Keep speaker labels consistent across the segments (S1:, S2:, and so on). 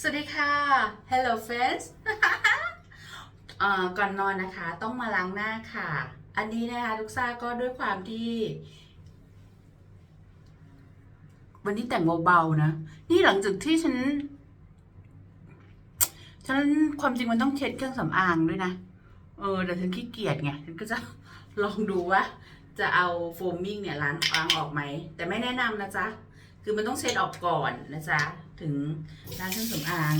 S1: สวัสดีค่ะ Hello friends ก่อนนอนนะคะ ต้องมาล้างหน้าค่ะ อันนี้นะคะทุกซ่าก็ด้วยความที่ วันนี้แต่งเบาๆนะ นี่หลังจากที่ฉัน ฉันความจริงมันต้องเช็ดเครื่องสำอางด้วยนะ เออ แต่ฉันขี้เกียจไง ฉันก็จะลองดูว่า จะเอาโฟมมิ่งเนี่ยล้างล้างออกไหม แต่ไม่แนะนำนะจ๊ะ คือมันต้องเช็ดออกก่อนนะจ๊ะ ถึงล้างเครื่องสำอาง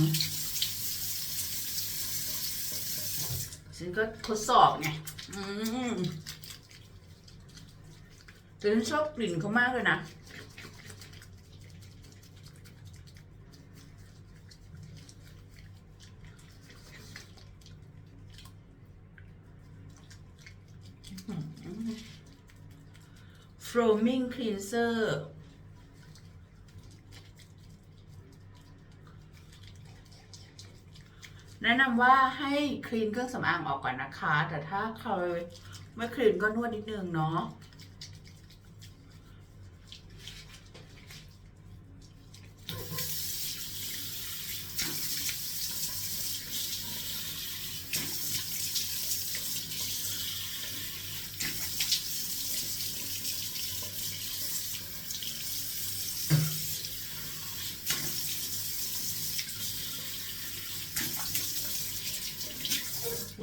S1: ฉันก็ทดสอบไงอืมแต่ฉันชอบกลิ่นเขามากเลยนะ foaming cleanser แนะนำว่าให้คลีนเครื่องสำอางออกก่อนนะคะ แต่ถ้าใครไม่คลีนก็นวดนิดนึงเนาะ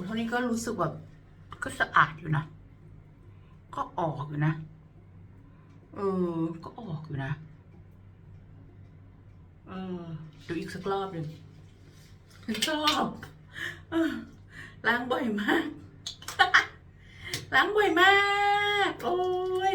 S1: เท่านี้ก็รู้สึกแบบก็สะอาดอยู่นะ ก็ออกอยู่นะ เออ ก็ออกอยู่นะ เออ ดูอีกสักรอบหนึ่งชอบออล้างบ่อยมาก ล้างบ่อยมาก โอ้ย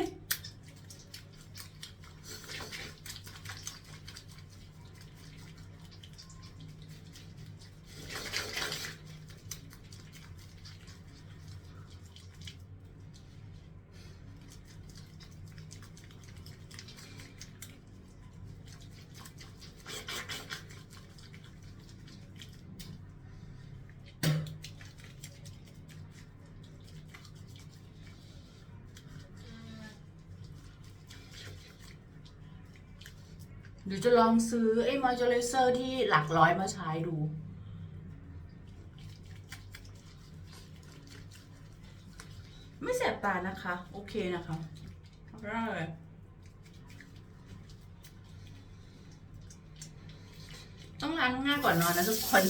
S1: เดี๋ยวจะลองซื้อไอ้มอยเจอร์เซอร์ที่หลักร้อยมาใช้ดู ไม่แสบตานะคะ โอเคนะคะได้เลยต้องล้างหน้าก่อนนอนนะทุกคน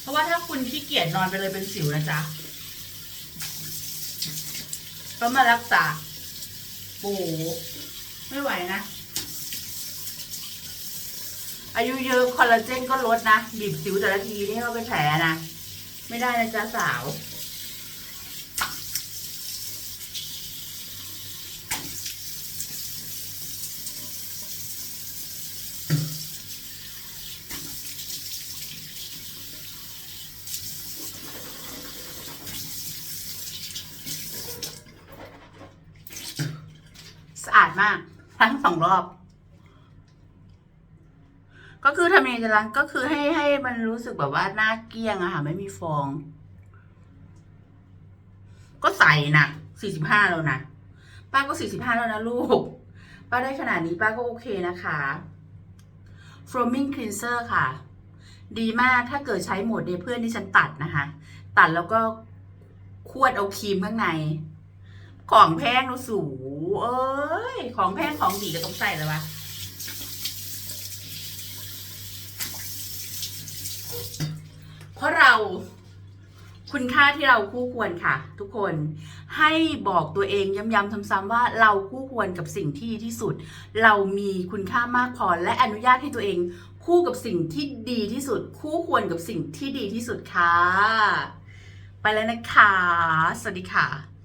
S1: เพราะว่าถ้าคุณขี้เกียจนอนไปเลยเป็นสิวนะจ๊ะ ก็มารักษา ปู่ไม่ไหวนะ อายุเยอะคอลลาเจนก็ลดนะ บีบสิวแต่ละทีนี่ก็เป็นแผลนะ ไม่ได้นะจ๊ะสาว มาก ทั้งสองรอบ ก็คือทำยังไงจะล้างก็คือให้ให้มันรู้สึกแบบว่าหน้าเกลี้ยงอะค่ะ ไม่มีฟอง ก็ใส่นะสี่สิบห้าแล้วนะป้าก็สี่สิบห้าแล้วนะลูก ป้าได้ขนาดนี้ป้าก็โอเคนะคะ foaming cleanser ค่ะ ดีมากถ้าเกิดใช้โหมดเดเพื่อนที่ฉันตัดนะคะ ตัดแล้วก็ควดเอาครีมข้างใน ของแพงเราสูเอ้ย ของแพงของดีก็ต้องใส่แล้วะเพราะเราคุณค่าที่เราคู่ควรค่ะ ทุกคนให้บอกตัวเองย้ำๆซ้ำๆว่าเราคู่ควรกับสิ่งที่ที่สุด เรามีคุณค่ามากพอและอนุญาตให้ตัวเอง คู่กับสิ่งที่ดีที่สุด คู่ควรกับสิ่งที่ดีที่สุดค่ะ ไปแล้วนะคะ สวัสดีค่ะ